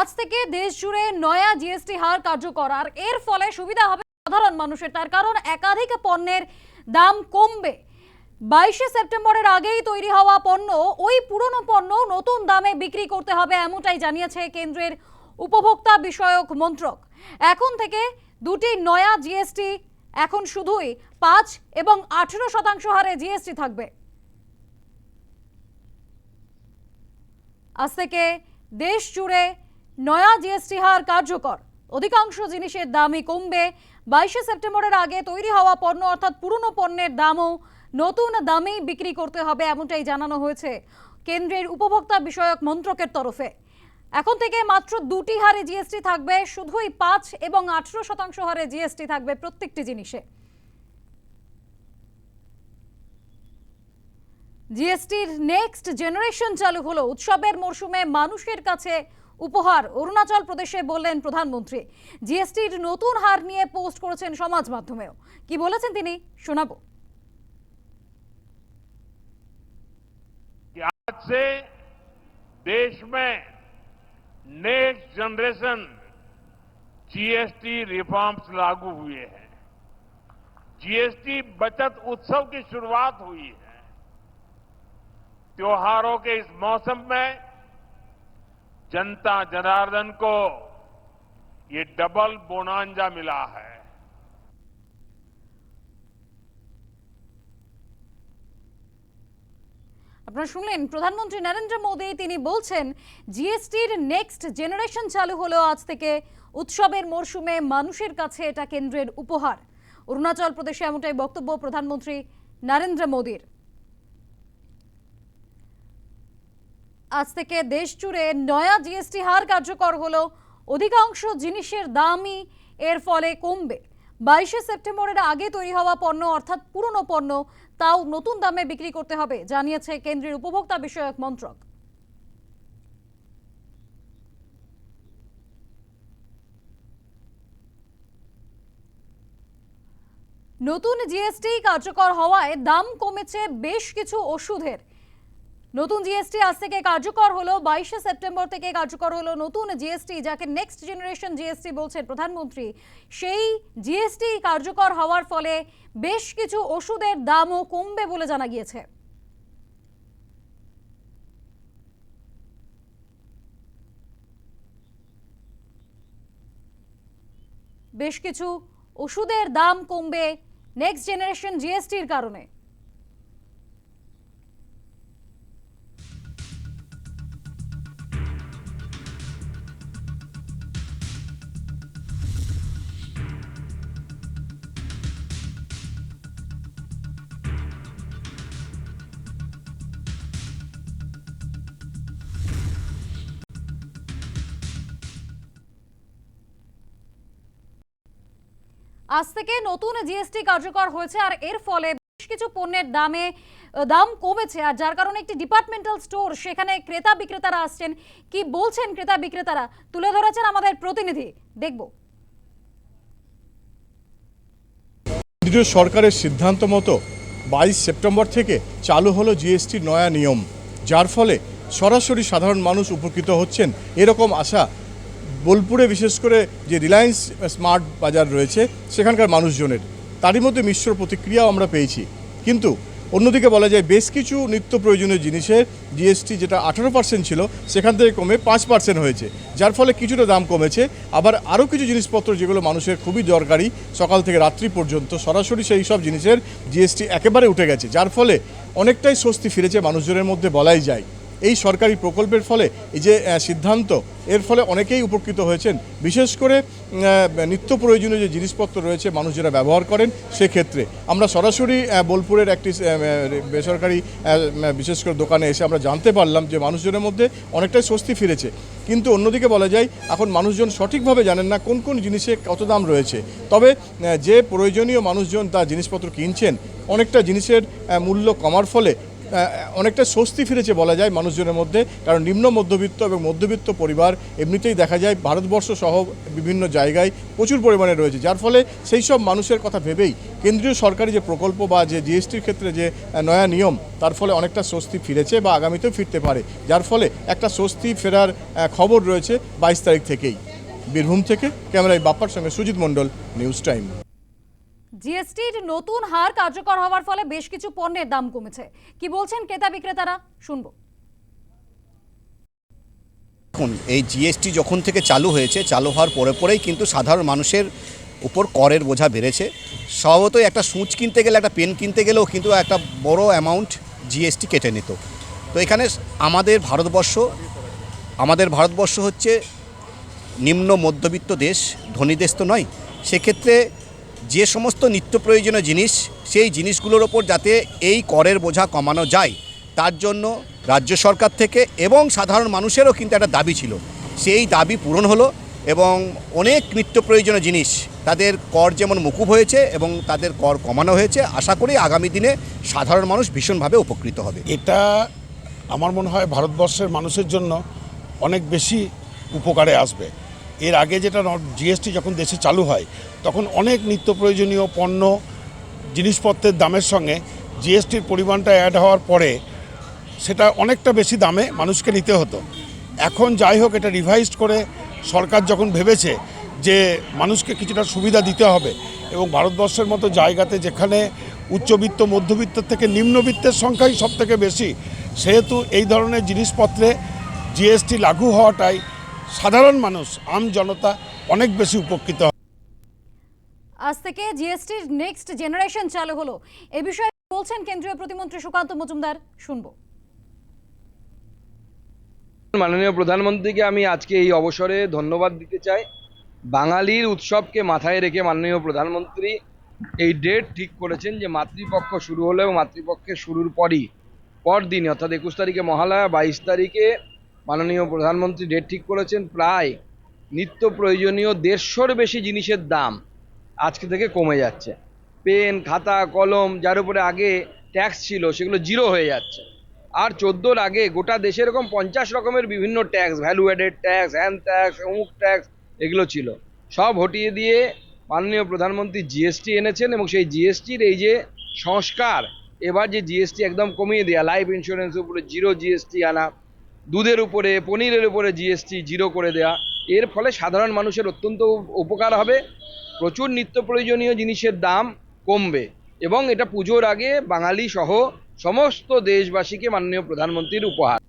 আজ থেকে দেশ জুড়ে নয়া জিএসটি হার কার্যকর, আর এর ফলে সুবিধা হবে সাধারণ মানুষের। তার কারণ, একাধিক পণ্যের দাম কমবে। বাইশে সেপ্টেম্বরের আগেই তৈরি হওয়া পণ্য, ওই পুরনো পণ্য নতুন দামে বিক্রি করতে হবে এমনটাই জানিয়েছে কেন্দ্রের উপভোক্তা বিষয়ক মন্ত্রক। এখন থেকে দুটি নয়া জিএসটি এখন শুধুই পাঁচ এবং আঠেরো শতাংশ হারে জিএসটি থাকবে। আজ থেকে দেশ জুড়ে নয়া জিএসটি হার কার্যকর। অধিকাংশ জিনিসের দামই কমবে। বাইশে সেপ্টেম্বরের আগে তৈরি হওয়া পণ্য, অর্থাৎ পুরনো পণ্যের দামও নতুন দামেই বিক্রি করতে হবে এমনটাই জানানো হয়েছে কেন্দ্রের উপভোক্তা বিষয়ক মন্ত্রকের তরফে। এখন থেকে মাত্র দুটি হারে জিএসটি থাকবে, শুধুই পাঁচ এবং আঠেরো শতাংশ হারে জিএসটি থাকবে প্রত্যেকটি জিনিসে। জিএসটির নেক্সট জেনারেশন চালু হলো। উৎসবের মরশুমে মানুষের কাছে উপহার অরুণাচল প্রদেশে বললেন প্রধানমন্ত্রী জিএসটির নতুন হার নিয়ে পোস্ট করেছেন সমাজ মাধ্যমেও কি বলেছেন তিনি শোনাবো कि आज से देश में नेक्स्ट जनरेशन जीएसटी रिफॉर्म्स लागू हुए हैं जीएसटी बचत उत्सव की शुरुआत हुई है त्योहारों के इस मौसम में जनता जनार्दन को ये डबल बोनांजा मिला है আপনারা শুনলেন প্রধানমন্ত্রী নরেন্দ্র মোদী তিনি বলছেন জিএসটির নেক্সট জেনারেশন চালু হলো আজ থেকে উৎসবের মরশুমে মানুষের কাছে এটা কেন্দ্রের উপহার অরুণাচল প্রদেশে এমনটাই বক্তব্য প্রধানমন্ত্রী নরেন্দ্র মোদীর আজ থেকে দেশ জুড়ে নয়া জিএসটি হার কার্যকর হলো। অধিকাংশ জিনিসের দামই এর ফলে কমবে। বাইশে সেপ্টেম্বরের আগে তৈরি হওয়া পণ্য অর্থাৎ পুরনো পণ্য, তাও নতুন দামে বিক্রি করতে হবে, জানিয়েছে কেন্দ্রীয় উপভোক্তা বিষয়ক মন্ত্রক। নতুন জিএসটি কার্যকর হওয়ায় দাম কমেছে বেশ কিছু ওষুধের। নতুন জিএসটি আজ থেকে কার্যকর হলো। বাইশে সেপ্টেম্বর থেকে কার্যকর হলো নতুন জিএসটি, যাকে নেক্সট জেনারেশন জিএসটি বলছেন প্রধানমন্ত্রী। সেই জিএসটি কার্যকর হওয়ার ফলে বেশ কিছু ওষুধের দামও কমবে বলে জানা গিয়েছে। বেশ কিছু ওষুধের দাম কমবে নেক্সট জেনারেশন জিএসটির কারণে। আজ থেকে নতুন জিএসটি কার্যকর হয়েছে আর এর ফলে বেশ কিছু পণ্যের দামে দাম কমেছে। আর যার কারণে একটি ডিপার্টমেন্টাল স্টোর সেখানে ক্রেতা বিক্রেতারা আসছেন। কি বলছেন ক্রেতা বিক্রেতারা? তুলে ধরেছেন আমাদের প্রতিনিধি। দেখব। কেন্দ্রীয় সরকারের সিদ্ধান্ত মতো বাইশ সেপ্টেম্বর থেকে চালু হলো জিএসটির নয়া নিয়ম, যার ফলে সরাসরি সাধারণ মানুষ উপকৃত হচ্ছেন এরকম আশা বোলপুরে বিশেষ করে যে রিলায়েন্স স্মার্ট বাজার রয়েছে, সেখানকার মানুষজনের, তারই মধ্যে মিশ্র প্রতিক্রিয়াও আমরা পেয়েছি। কিন্তু অন্যদিকে বলা যায় বেশ কিছু নিত্য প্রয়োজনীয় জিনিসের জিএসটি যেটা আঠারো পার্সেন্ট ছিল, সেখান থেকে কমে পাঁচ পার্সেন্ট হয়েছে, যার ফলে কিছুটা দাম কমেছে। আবার আরও কিছু জিনিসপত্র যেগুলো মানুষের খুবই দরকারি, সকাল থেকে রাত্রি পর্যন্ত সরাসরি সেই সব জিনিসের জিএসটি একেবারে উঠে গেছে, যার ফলে অনেকটাই স্বস্তি ফিরেছে মানুষজনের মধ্যে বলাই যায়। এই সরকারি প্রকল্পের ফলে এই যে সিদ্ধান্ত, এর ফলে অনেকেই উপকৃত হয়েছেন। বিশেষ করে নিত্য প্রয়োজনীয় যে জিনিসপত্র রয়েছে, মানুষ যারা ব্যবহার করেন, সেক্ষেত্রে। আমরা সরাসরি বোলপুরের একটি বেসরকারি বিশেষ করে দোকানে এসে আমরা জানতে পারলাম যে, মানুষজনের মধ্যে অনেকটাই স্বস্তি ফিরেছে। কিন্তু অন্যদিকে বলা যায়, এখন মানুষজন সঠিকভাবে জানেন না কোন কোন জিনিসে কত দাম রয়েছে। তবে যে প্রয়োজনীয় মানুষজন তার জিনিসপত্র কিনছেন, অনেকটা জিনিসের মূল্য কমার ফলে অনেকটা স্বস্তি ফিরেছে বলা যায় মানুষজনের মধ্যে, কারণ নিম্ন মধ্যবিত্ত এবং মধ্যবিত্ত পরিবার এমনিতেই দেখা যায় ভারতবর্ষ সহ বিভিন্ন জায়গায় প্রচুর পরিমাণে রয়েছে। যার ফলে সেই সব মানুষের কথা ভেবেই কেন্দ্রীয় সরকারি যে প্রকল্প বা যে জিএসটির ক্ষেত্রে যে নয়া নিয়ম, তার ফলে অনেকটা স্বস্তি ফিরেছে বা আগামীতেও ফিরতে পারে। যার ফলে একটা স্বস্তি ফেরার খবর রয়েছে বাইশ তারিখ থেকেই। বীরভূম থেকে ক্যামেরায় বাপ্পার সঙ্গে সুজিত মণ্ডল, নিউজ টাইম। জিএসটির নতুন হার কার্যকর হওয়ার ফলে বেশ কিছু পণ্যের দাম কমেছে। কি বলছেন ক্রেতা বিক্রেতারা? শুনব। দেখুন, এই জিএসটি যখন থেকে চালু হয়েছে, চালু হওয়ার পরে পরেই কিন্তু সাধারণ মানুষের উপর করের বোঝা বেড়েছে। স্বভাবতই একটা সূচ কিনতে গেলে, একটা পেন কিনতে গেলেও কিন্তু একটা বড় অ্যামাউন্ট জিএসটি কেটে নিত। তো এখানে আমাদের ভারতবর্ষ আমাদের ভারতবর্ষ হচ্ছে নিম্ন মধ্যবিত্ত দেশ, ধনী দেশ তো নয়। সেক্ষেত্রে যে সমস্ত নিত্য প্রয়োজনীয় জিনিস, সেই জিনিসগুলোর ওপর যাতে এই করের বোঝা কমানো যায়, তার জন্য রাজ্য সরকার থেকে এবং সাধারণ মানুষেরও কিন্তু একটা দাবি ছিল। সেই দাবি পূরণ হলো এবং অনেক নিত্য প্রয়োজনীয় জিনিস তাদের কর যেমন মুকুব হয়েছে এবং তাদের কর কমানো হয়েছে, আশা করি আগামী দিনে সাধারণ মানুষ ভীষণভাবে উপকৃত হবে। এটা আমার মনে হয় ভারতবর্ষের মানুষের জন্য অনেক বেশি উপকারে আসবে। এর আগে যেটা জিএসটি যখন দেশে চালু হয়, তখন অনেক নিত্য প্রয়োজনীয় পণ্য, জিনিসপত্রের দামের সঙ্গে জিএসটির পরিমাণটা অ্যাড হওয়ার পরে সেটা অনেকটা বেশি দামে মানুষকে নিতে হতো। এখন যাই হোক, এটা রিভাইজড করে সরকার যখন ভেবেছে যে মানুষকে কিছুটা সুবিধা দিতে হবে এবং ভারতবর্ষের মতো জায়গাতে যেখানে উচ্চবিত্ত, মধ্যবিত্ত থেকে নিম্নবিত্তের সংখ্যাই সব থেকে বেশি, সেহেতু এই ধরনের জিনিসপত্রে জিএসটি লাগু হওয়াটাই সাধারণ মানুষ আম জনতা অনেক বেশি উপকৃত। আজ থেকে জিএসটির নেক্সট জেনারেশন চালু হলো। এ বিষয়ে বলছেন কেন্দ্রীয় প্রতিমন্ত্রী সুকান্ত মজুমদার। শুনব। মাননীয় প্রধানমন্ত্রীকে আমি আজকে এই অবসরে ধন্যবাদ দিতে চাই। বাঙালির উৎসবকে মাথায় রেখে মাননীয় প্রধানমন্ত্রী এই ডেট ঠিক করেছেন যে মাতৃপক্ষ শুরু হলো এবং মাতৃপক্ষের শুরুর পরই পরদিনই অর্থাৎ একুশ তারিখে মহালয়া বাইশ তারিখে মাননীয় প্রধানমন্ত্রী ডেট ঠিক করেছেন, প্রায় নিত্য প্রয়োজনীয় দেড়শোর বেশি জিনিসের দাম আজকে থেকে কমে যাচ্ছে। পেন, খাতা, কলম, যার উপরে আগে ট্যাক্স ছিল, সেগুলো জিরো হয়ে যাচ্ছে। আর চোদ্দোর আগে গোটা দেশে এরকম পঞ্চাশ রকমের বিভিন্ন tax value added tax hand tax অমুক ট্যাক্স এগুলো ছিল। সব হটিয়ে দিয়ে মাননীয় প্রধানমন্ত্রী জিএসটি এনেছেন এবং সেই জিএসটির এই যে সংস্কার, এবার যে জিএসটি একদম কমিয়ে দেওয়া লাইফ ইন্স্যুরেন্সের উপরে জিরো জিএসটি আনা দুধের উপরে, পনিরের উপরে জিএসটি জিরো করে দেয়া। এর ফলে সাধারণ মানুষের অত্যন্ত উপকার হবে। প্রচুর নিত্য প্রয়োজনীয় জিনিসের দাম কমবে। এবং এটা পুজোর আগে বাঙালি সহ সমস্ত দেশবাসীকে মাননীয় প্রধানমন্ত্রীর উপহার।